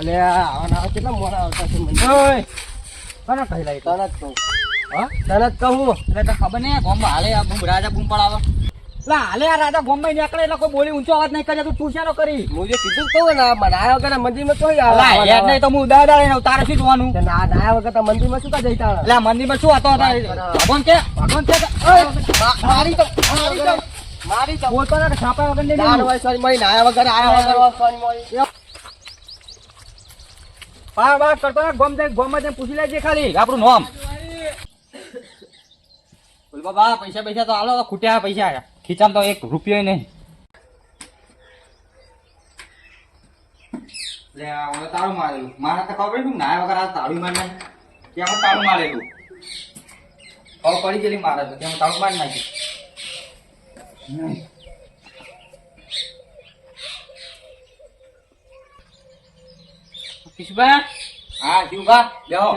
અલે આવા ના કેટલા મોડા આવતા છે મને ઓય કોને કહી લાઈ તને જ કહું. હા? તને જ કહું. એટલે તો ખબર નહીં ગોમમાં હાલે આ બૂમ રાજા બૂમ પડાવો. લા હાલે આ રાજા ગોમમાં નીકળે એટલે કોઈ બોલી ઊંચો અવાજ નહીં કરે તું તું શાનો કરી. હું જે કીધું કહું ને બનાયા વગર આ મંદિરમાં તો લા યાદ નહીં તો હું દાદા ને તારે શું જોવાનું? ના નાયા વગર તો મંદિરમાં શું કા જઈતા એટલે આ મંદિરમાં શું હતો? ભગવાન કે ભગવાન કે મારી તો મારી તો મારી તો બોલતો છાપા વગર નહીં ચાર દેવું. વર્ષ વાળી મળી નાયા વગર આયા વગર. સોરી મળી પાર બાર કરતો ને ગોમ ગમ ગોમમાં પૂછી લેજે ખાલી, આપણું નામ. બોલ બાબા પૈસા પૈસા તો આલો, ખૂટ્યા પૈસા. ખીચામ તો એક રૂપિયો નહીં. તાળું મારેલું. મારે તો ખબર પડી ના વગર આ તાળું મારી. ત્યાં તારું મારેલું. ખબર પડી ગયેલી મારે ત્યાં તારું મારી નાખ્યું કિશુભા હા શિવભા બેહો.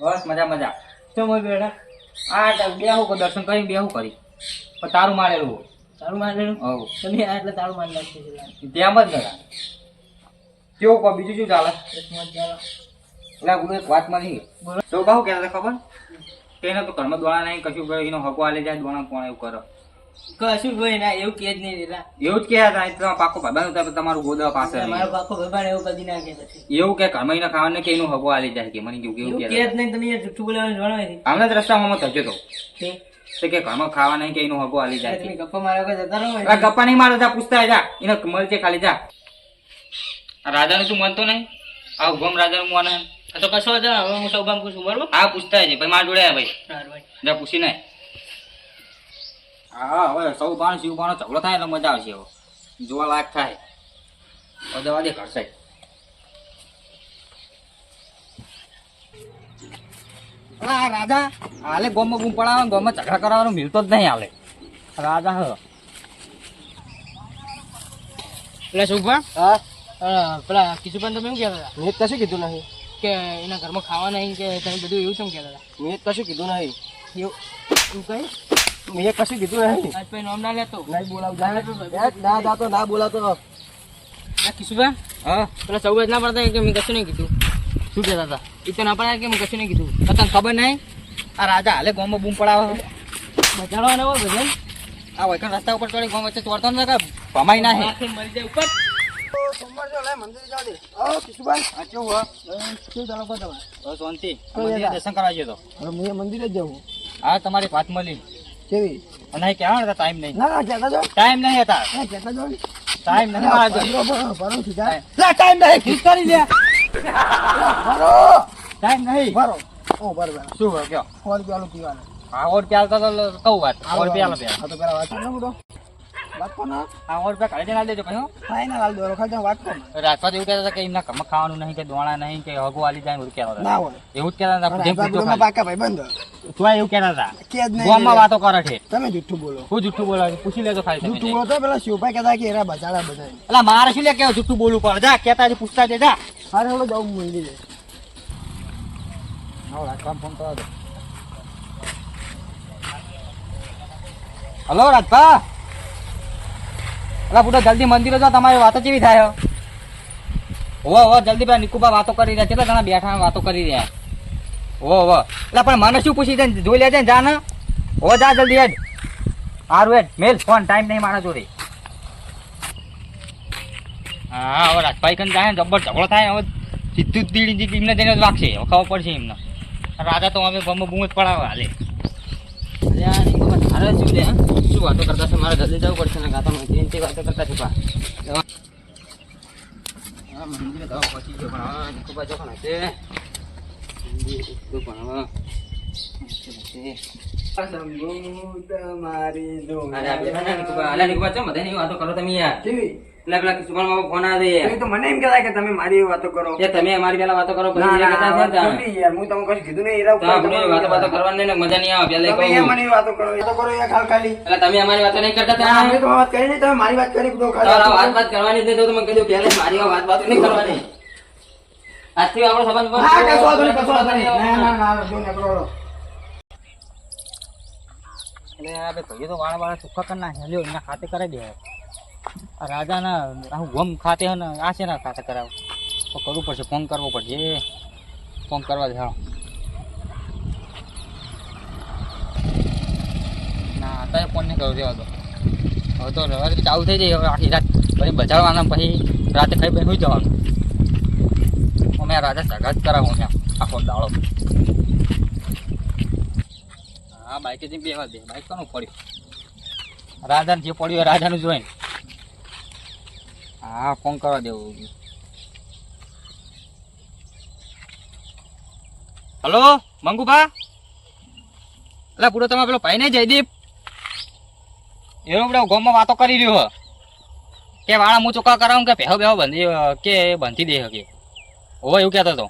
બસ મજા મજા. ચમો બેડા આ તો બેહું કો દર્શન કરી બેહું કરી પણ તારું મારેલું તારું મારેલું? હવ. તમે આ એટલે તારું મારી નાખ્યું તેમ જ નતા કેવું કહો બીજું શું ચાલે? એટલે ગુરુ એક વાત બોલો. તો કહું કે ખબર? તેને તો ઘરમાં દોણા નહીં કશું એનો હકો આલે જાય દોણા કોણ એવું કરો. કશું ભાઈ ના એવું કે જ નહીં રેલા એવું જ કહે હતા પાકો ભાઈ હતા તમારું ગોદા પાસે મારો પાકો ભાઈ એવું કદી ના કે પછી. એવું કે કમાઈ ના ખાવાનું કે એનું હકો આલી જાય કે મને કેવું કેવું કે કે જ નહીં તમે જુઠ્ઠું બોલાવવાનું જણાવી હમણાં જ રસ્તામાં થયો તો. કે? ઘરમાં ખાવા નહીં કે એનું હકો આલી જાય ગપ્પા મારા જતા રહો ગપ્પા નહીં મારો જા પૂછતા જા. એને મળજે ખાલી જા. રાજાનું તું માનતો નહીં? આ ઉભમ રાજાનું માને તો કશો હવે હું સૌભાન પૂછું બરોબર? હા પૂછતા છે ભાઈ મારા જોડે ભાઈ. ભાઈ. જા પૂછી નાય હા હવે સૌ બાણ શિવ ઝઘડો થાય એટલે મજા આવશે હવે. જોવા લાયક થાય. દવા દે કરશે આ રાજા હાલે ગોમમાં ગુમ પડાવવાનું ગોમમાં ઝઘડા કરવાનું મિલતો જ નહીં હાલે. રાજા હ. એટલે શુભા? હા? પેલા કિશુભાઈ તમે શું કહેતા હતા? મેં કશું કીધું નહીં. કે એના ઘરમાં ખાવા નહીં કે તમે બધું એવું કેમ કહેતા હતા? મેં કશું કીધું નહીં. એવું એવું કઈ? મેં કશું કીધું નહીં આજ પછી નામ ના લેતો. નહીં બોલાવ ના જાતો ના બોલાતો. આ કિશુભાઈ હા? પેલા સૌભાઈ ના પડતા કે મેં કશું નહીં કીધું. શું કહેતા હતા? એ તો ના પડ્યા કે મેં કશું નહીં કીધું? તને ખબર નહીં? આ રાજા હાલે ગોમમાં બૂમ પડાવે. હોય ભજન આ વૈકણ રસ્તા ઉપર ચડી ગોમ વચ્ચે ચોરતો ને કે ભમાઈ ના હે મરી જાય ઉપર. મંદિરે દર્શન કરવા જઈએ તો. હું મંદિરે જ જાઉં. હા તમારી વાત મળી. કેવી? અને કહેવાનો ટાઈમ નહીં. ના કહેતા જો ટાઈમ નહીં હતા. કહેતા જો ટાઈમ નહીં જોડે. ભરો, ભરો, લા, ટાઈમ નહીં ખીચ કરી લે. ભરો. ટાઈમ નહીં. ભરો. ઓ, ભરો, ભરો. શું કયો? સો પેલો પીવાનો. હા ઓર પ્યાલ તો કહું વાત. ઓર પ્યાલ પ્યાલ. હા, તો પેલા વાત કરો ને. આ ઓર પ્યાલ કાઢી દેજો કહ્યું લાલ દોરો ખાલી ને. રાજપાત એવું કહેતા હતા કે એમના ઘરમાં ખાવાનું નહીં કે દોણા નહીં કે હગો આલી જાય એવું કહેતા ના હોય. એવું જ કહેતા હતા પણ જેમ આપણા પૂછો ગુરુમાં ખાલી. પાકા તું એવું કહેતા હતા. કે જ વાતો કરે છે. તમે જુઠ્ઠું બોલો. હું જુઠ્ઠું બોલાવ પૂછી લેજો ખાલી જુઠ્ઠું બોલો તો પેલા શિવભાઈ કહેતા કે એરા બચાડા બધા એટલે મારે શું લે કેવું જુઠ્ઠું બોલવું પડે? જા કહેતા પૂછતા છે જા. હારે હવે જાઉં મંદિરે. હા રાજપાલ ફોન કરવા દો હલો રાજભા અલા પૂટો જલ્દી મંદિરે જાઓ, તમારી વાતો કેવી થાય હો? હો જલ્દી પેલા નિકુબા વાતો કરી રહ્યા કેટલા ઘણા બેઠા વાતો કરી રહ્યા. હો હો એટલે પણ મને શું પૂછી દે જોઈ લેજે જા ને. ઓ જા, જલ્દી હેડ. સારું હેડ, મેલ, ફોન, ટાઈમ નહીં મારા જોડે. હા, હવે રાજભાઈ કન જાય જબ્બર ઝઘડો થાય, હવે સીધું જ દીડી એમને જઈને જ વાગશે, હવે ખબર પડશે એમને. રાજા તો અમે બમ બૂમ જ પડાવે, હાલે. નહીં શું લે હા? શું વાતો કરતા છે? મારે જલ્દી જવું પડશે ને ગાતા માં તે વાતો કરતા છે પા. મંદિરે તો પહોંચી ગયો પણ હવે નિકોબા જો પણ હશે. મંદિર તો પણ હવે અરે આ બેઠા ને નિકોબા. અલા નિકોબા, ચમ બધાની વાતો કરો તમે યાર. કેવી? એટલે પેલા કિશુભાઈનો ફોન આવે છે તો મને એમ કહેતા કે તમે મારી વાતો કરો એ તમે અમારી પેલા વાતો કરો પછી ના, એ ના, કહેતા છે વાત ને તાણે. ખોટી યાર. હું તમને કશું કીધું નહીં, એરા તો ઉપર આપણે તમારી વાતો વાતો વાત. કરવાની નહીં ને મજા નહીં આવે પેલા તમે મને વાતો કરો વાતો કરો યાર ખાલી ખાલી એટલે તમે અમારી વાતો નહીં કરતા ના, અમે તો વાત કરી નહીં તમે મારી વાત કરી બધો તારા વાત વાત કરવાની જ નહીં તો તમે કીધું પહેલા મારી વાત વાત નહીં કરવાની આજથી આપણો સંબંધ બંધ. હા કશો વાંધો નહીં, કશો વાંધો નહીં. ના ના ના જો નીકળો એટલે આ બે તો વાળા વાળા સુખા કરી લ્યો એના ખાતે કરાવી દે રાજાના હું ગમ ખાતે હે ને, આ છે ખાતે કરાવ. તો કરવું પડશે, ફોન કરવો પડશે ફોન કરવા દે ના અત્યારે ફોન નહીં કરો દેવા તો હવે તો રવિવાર ચાલુ થઈ જાય, હવે આખી રાત. પછી બજાવવાના પછી રાતે ખાઈ પછી સુઈ જવાનું. અમે રાજા સગા જ કરાવું અમે આખો દાળો હા, બાઈકે જઈને બેવા બે બાઈક કોનું પડ્યું? રાજાને જે પડ્યું રાજાનું જોઈને હા ફોન કરવા દેવું હલો મંગુભા એટલે પૂરો તમે પેલો ભાઈ ને જયદીપ એનો પેલો ગોમમાં વાતો કરી રહ્યો કે વાળા હું ચોખ્ખા કરાવું કે ભેહો બેહો બંધી કે બંધી દે કે હોવે એવું કહેતો હતો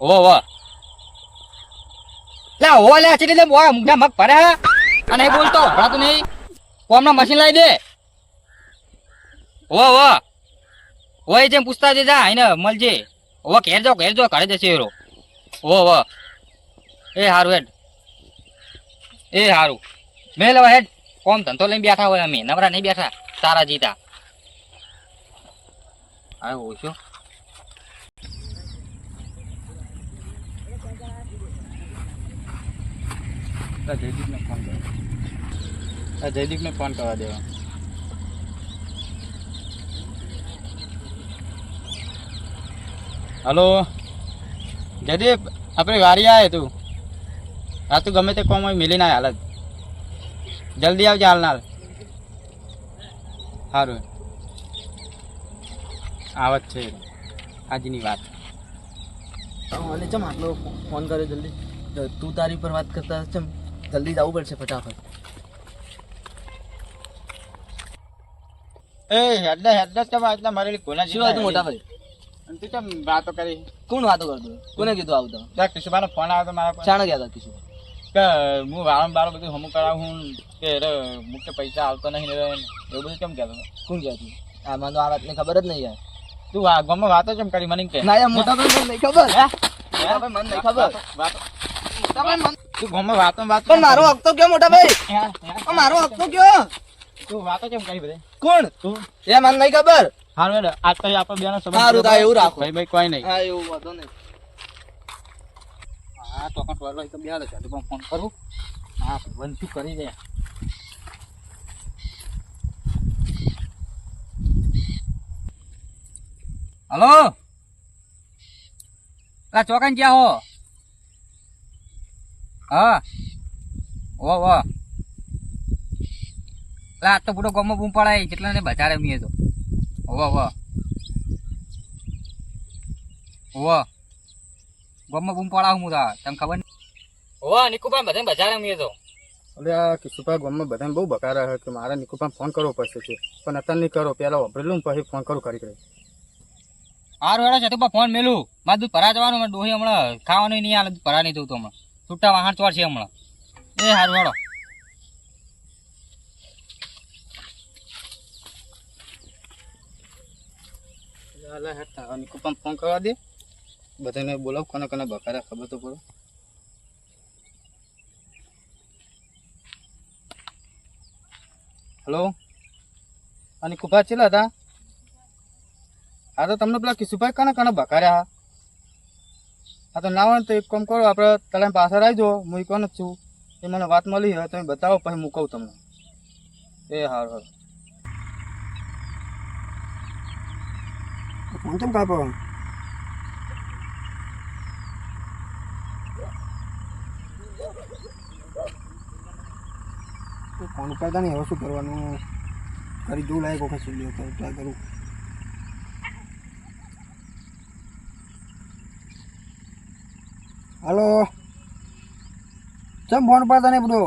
હોવે હોવે લે હોવે લે ચીટી મોય મુગના મગ ભરે અને એ બોલતો ભરાતું નહીં કોમના મશીન લાવી દે હોવે ઓ હોય જેમ પૂછતા જઈ જા એને મળજે. ઓ ઘેર જાઓ ઘેર જાઓ, ઘરે જશે એરો. ઓ હોવે એ હારું, હેડ. એ હારું. મેં લેવા, હેડ. કોમ ધંધો લઈને બેઠા હોય અમે. નવરા નહીં બેઠા. સારા જીતા. ઓછો. જયદીપને ફોન કરો. જયદીપને ફોન કરવા દેવા. હલો. જયદીપ આપણે વારી આવે તું. આ તું ગમે તે કોમ હોય મિલી ના હાલત જલ્દી આવજે હાલ નાલ સારું આવત છે. આજની વાત. અને ચમ આટલો ફોન કર્યો જલ્દી. તું તારી પર વાત કરતા ચમ? જલ્દી જવું પડશે ફટાફટ. એ હેડ હેડે ચમ આજના મારેલી કોના શું હતું મોટા ભાઈ તું કેમ વાતો કરી? કોણ વાતો કરતો? કોને કીધું આવતો ત્યાં કિશુભાઈનો ફોન આવ્યો તો મારા શાણે ગયા હતા કિશુભાઈ? કે હું વાળમ બાળો બધું હમું કરાવું કે અરે મુખ્ય પૈસા આવતો નહીં એવું બધું કેમ કહેતો હતો? કોણ ગયા તું આ મને આ વાતની ખબર જ નહીં યાર. તું આ ગામમાં વાતો કેમ કરી મને કે? ના યાર મોટા ભાઈ મને નહીં ખબર. હે? ભાઈ મને નહીં ખબર. વાતો તું ગામમાં વાતો વાતો પણ મારો હક તો કયો મોટા ભાઈ? મારો હક તો કયો? તું વાતો કેમ કરી બધે? કોણ? તું? એ મને નહીં ખબર. હારું હેડ આજ તો આપણે બેનો સંબંધ હારું, તા એવું રાખો. ભાઈ ભાઈ કોઈ નહીં. હા એવું વાંધો નહીં. હા તો પણ ટોયલો તો બેહાડો છે તો ફોન કરું. હા બંધ શું કરી દે હલો? લા ચોકન જ્યાં હો? હા? ઓ ઓ લા તો બુડો ગમો બૂમ પડાય કેટલા ને બજારે મીએ તો. ઓ ઓ ઓ ગમમાં બૂમ પડાવું હું તા તને ખબર નહીં હોવા નિકુભાઈ બધાને બજારે મીએ તો. એટલે આ કિશુભાઈ ગામમાં બધાને બહુ બકારા છે કે મારે નિકુભાઈ ફોન કરવો પડશે છે પણ અત્યારે નહીં કરો પહેલાં વાપરેલું ને પછી ફોન કરું કરી કરી હારું હેડો છે તું ફોન મેલું. મારે દૂધ ભરા જવાનું મારે ડોહી હમણાં ખાવાનું નહીં હાલે ભરા નહીં દઉં તો હમણાં. છૂટા વાહન ચોર છે હમણાં. એ હારું હેડો. એટલે હેઠા પણ ફોન કરવા દે. બધાને બોલાવ, કોને કોને બકારા ખબર તો પડો. હલો અને નિકુભાઈ ચેલા હતા? હા તો તમને પેલા કિશુભાઈ કને કને બકાર્યા હા? તો ના હોય તો એક કામ કરો, આપણે તમે પાછળ આવી જાઓ હું કોણ છું? એ મને વાત મળી હોય તમે બતાવો, પછી મૂકવું તમને. એ હારું હારું. ફોન કેમ કાપો ફોન ઉપાડતા નહીં હવે શું કરવાનું કરી જોઉં લાયક વખત સુધી ટ્રાય કરું હલો ચમ ફોન ઉપાડતા નહીં બધો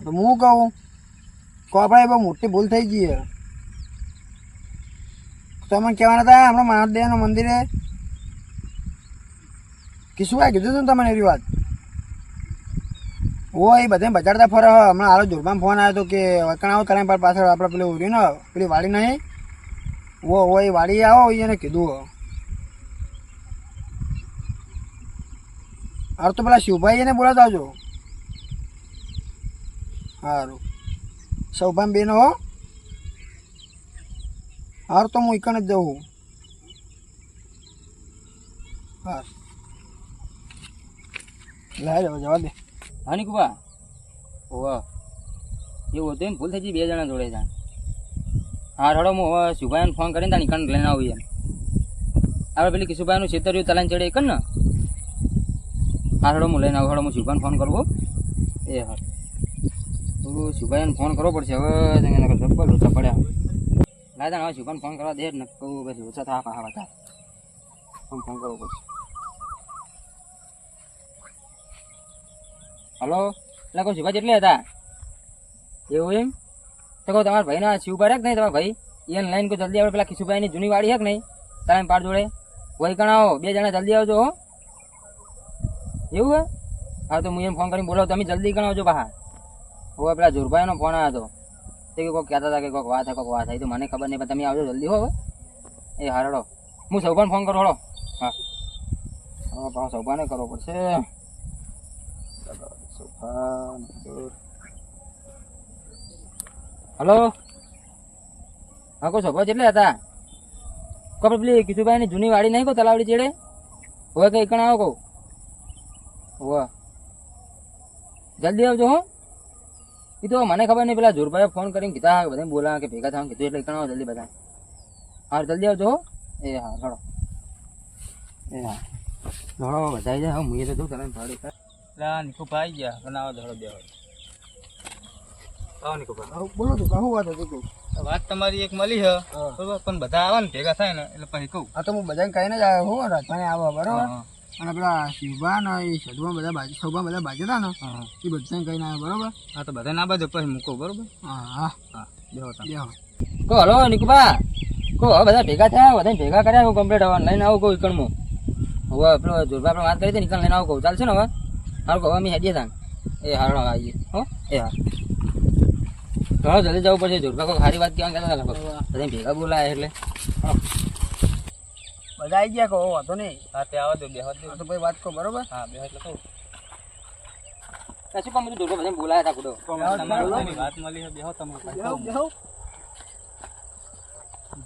તો હું કહું કો આપણે મોટી ભૂલ થઈ ગઈ છે તમે કહેવાના હતા, હમણાં મહાદેવના મંદિરે કિશુભાઈ કીધું હતું ને તમને એવી વાત? ઓ એ બધાને બજારતા ફરે. હમણાં હારો જોરમાં ફોન આવ્યો હતો કે વકણ આવો પર પાછળ આપણે પેલું ઉર્યું ને, પેલી વાડી નહીં. ઓ ઓ એ વાડી આવો એને કીધું. હાર તો પેલા શિવભાઈ એને બોલાતા આવજો. સારું સૌભાન બેન હો. હાર તો હું એકણ જ જવું હા લાય જવા જવા દે. હાની કુબા. ઓવા એવું હતું એમ, ભૂલ થઈ બે જણા જોડે જાય હા રડો હું હવે શુભાઈને ફોન કરીને તાની કણ લઈને આવું એમ. આપણે પેલી કિશુભાઈનું છેતર્યું તલાન ચડે એક ને? હા રડો હું લઈને આવું, હડો, હું શુભાઈને ફોન કરવો એ હા શુભાઈને ફોન કરવો પડશે, હવે તેને જબ્બર લોચા પડ્યા. લાદા ફોન કરવા દે જ ને, કહું ઓછા થા પાહા બધા ફોન ફોન કરવો હલો એટલે કોઈ શુભા જેટલે હતા? એવું એમ? તો કહું, તમારા ભાઈના શિવભાઈ રાખ નહીં તમારા ભાઈ? એને લઈને કોઈ જલ્દી આવે પેલા કિશુભાઈની જૂની વાડી છે કે નહીં? તારા પાડ જોડે? વહી કણ આવો, બે જણા જલ્દી આવજો હો. એવું હે? હા, તો હું એમ ફોન કરીને બોલાવું, તમે જલ્દી કણ આવજો પાહા હવે પેલા જોરભાઈનો ફોન આવ્યો હતો તે કોઈક કહેતા હતા કે કોઈક વાત કોઈક વાત થાય તો મને ખબર નહીં, પણ તમે આવજો જલ્દી હો હવે. એ હારડો. હું સૌભાન ફોન કરો હળો હા. હા પાછો સૌભાને કરવો પડશે. હલો. હા, કોઈ સભા કેટલે હતા? કોઈ પેલી કિશુભાઈની જૂની વાડી નહીં કો તલાવડી ચેડે હવે કંઈ કણ આવો કહું? હોવા જલ્દી આવજો, હો. એ તો મને ખબર નહીં પેલા જોરભાઈએ ફોન કરીને કીધા બધા બોલા કે ભેગા થવા કીધું એટલે કણ આવો જલ્દી બધા હા જલ્દી આવજો એ હા ચડો એ હા. ધોળો બધા જાય. હું એ તો જોઉં તને ભાડે લા નિકુભાઈ ગયા. બનાવો ધડો બેહો આવો નિકોભાઈ બોલો તો કહું વાત હતી તું વાત તમારી એક મળી છે બરોબર પણ બધા આવે ને ભેગા થાય ને એટલે પછી કહું. આ તો હું બધાને કહીને જ આવ્યો હું રાજપાને આવો બરોબર? અને પેલા શિવભા ને એ સદમાં બધા બાજુ સૌભા બધા બાજુ હતા ને હા, હા. એ બધાને કહીને ના બરોબર? હા તો બધા ના બાજુ પછી મૂકો બરોબર? હા હા. હા બેહો બેહો. કો હલો નિકુભા. કો હવે બધા ભેગા થયા બધા ભેગા કર્યા હું કમ્પ્લીટ હવે લઈને આવું કહું ઈકણમાં. હવે પેલો જોરબા આપણે વાત કરી હતી નીકળ લઈને આવું કહું. ચાલશે ને હવે? હારું કહો અમે હેડીએ તાન એ હારો આવીએ. હો? એ હા. ચલો જલ્દી જવું પડશે. જોરબા કોઈ સારી વાત કહેવા કહેતા હતા બધા ભેગા બોલાય એટલે. બધા આવી ગયા કહો વાંધો નહીં. હા તે આવો દો બેહો દો. તો ભાઈ વાત કહો બરોબર? હા બેહો એટલે કહું. કશું કામ બધું જોરબા બધા બોલાયા હતા કુડો? વાત મળી છે બેહો તમે બેહો બેહો.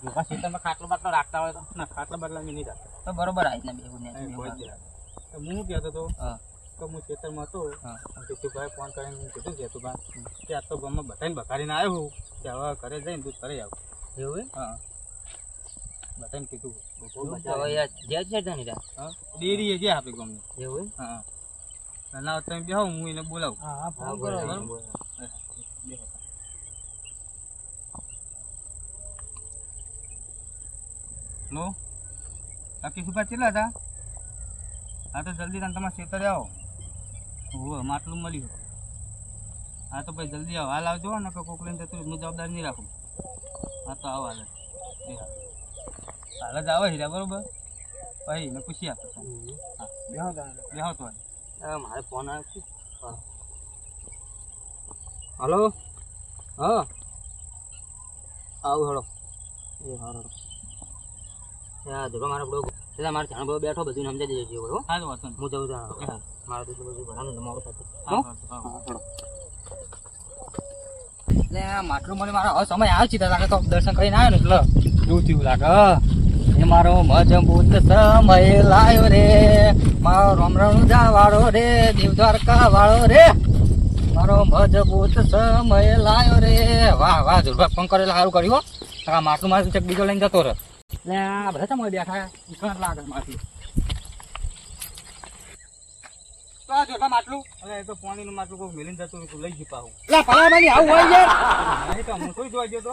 ભૂખા ખેતરમાં ખાટલો બાટલો રાખતા હોય તો? ના ખાટલો બાટલા નહીં રાખતા. તો બરોબર આવી ને બેહું ને. તો હું શું કહેતો હતો હા. તો હું ખેતરમાં હતો હા. ફોન કરીને હું કીધું કેતુભાઈ કે આ તો ગામમાં બધાને બકારીને આવ્યો હું. કે હવે ઘરે જઈને દૂધ કરી આવું. એવું હા. બધાને કીધું હવે યાર. જ્યાં છે ને હા? ડેરી એ ગયા આપણી ગામની એવું? હા ના તમે બેહો હું એને બોલાવું. હા ફોન કરો. નો આ કિશુભાઈ કેટલા હતા? હા તો જલ્દી તમે તમારા ખેતરે આવો. હોવે માટલું મળ્યું. હા તો ભાઈ જલ્દી આવો. હાલ આવજો ને કોક લઈને જતું હું જવાબદારી નહીં રાખું. હા તો આવો હાલ જ. હા હાલ જ આવે હીરા બરોબર? પછી મેં પૂછી આપતો હા. બેહો. બેહો તો મારે ફોન આવ્યો છે. હલો? હા. આવું હળો એ હારો હા ધોરો મારો એટલે મારે જાણ બહુ બેઠો બધું સમજાઈ દેજો હો હા તો વાંધો હું જઉં મારે તો બધું ભરાનું તમારું સાથે. એટલે માટલું મને મારો સમય આવે છે લાગે તો દર્શન કરીને આવ્યો ને એટલે એવું થયું લાગે મારો મજબૂત સમય લાયો રે. મારો રમરણ વાળો રે દેવ દ્વારકા વાળો રે. મારો મજબૂત સમય લાયો રે. વાહ વાહ જોરબા ફોન કરેલા સારું કર્યું હો. આ માટલું મારું ચક બીજો લઈને જતો રહે. એટલે આ બધા સમય બેઠા ઘર લાગે જોરબા માટલું. એ તો પાણીનું માટલું કોક મેલીને જતું લઈ જી પાહું. એટલે પલાવાની આવું હોય યાર નહીં તો હું થોડી જોવા ગયો તો.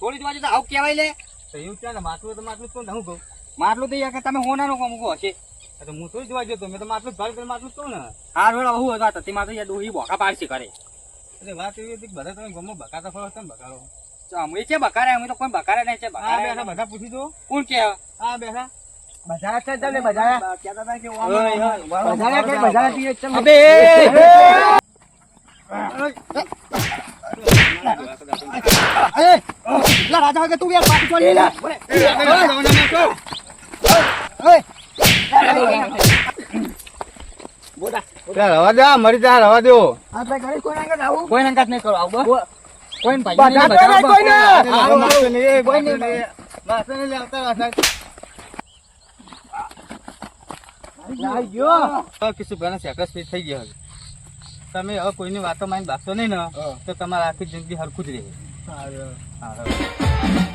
થોડી જોવા જતા આવું કહેવાય લે. તો એવું માટલું તો માટલું ને હું કહું? માટલું તો યાર તમે હોનાનું કોમ મૂકો હશે. તો હું થોડી જોવા ગયો મેં તો માટલું ભાગ કરીને માટલું જ ને. હાર વેળા હું હતા તેમાં તો. યાર ડોહી બોકા પાડશે કરે એટલે વાત એવી હતી બધા તમે ગમો બકાતા ફરો કેમ બકારો અમે છે બકારે અમે તો કોઈ બકારે નહીં છે બકારે બધા પૂછી દો કોણ કે? હા બેઠા. બજાર છે બજાર કહેતા હતા કે. બજાર બજાર અબે લા રાજા કે તું યાર પાછી છોડી લે રવા દે મરી જા રવા દો આ તો ઘરે કોઈ ના આવું કોઈ નંકાત નહીં કરો આવું કોઈ ભાઈ બધા તો નહીં. કોઈને. કોઈ ને વાસણ લે આવતા વાસણ થઈ ગયો તમે હવે કોઈની વાતો માની બાકશો નહીં ને તો તમારા આખી જિંદગી હરખું જ રહે. હા.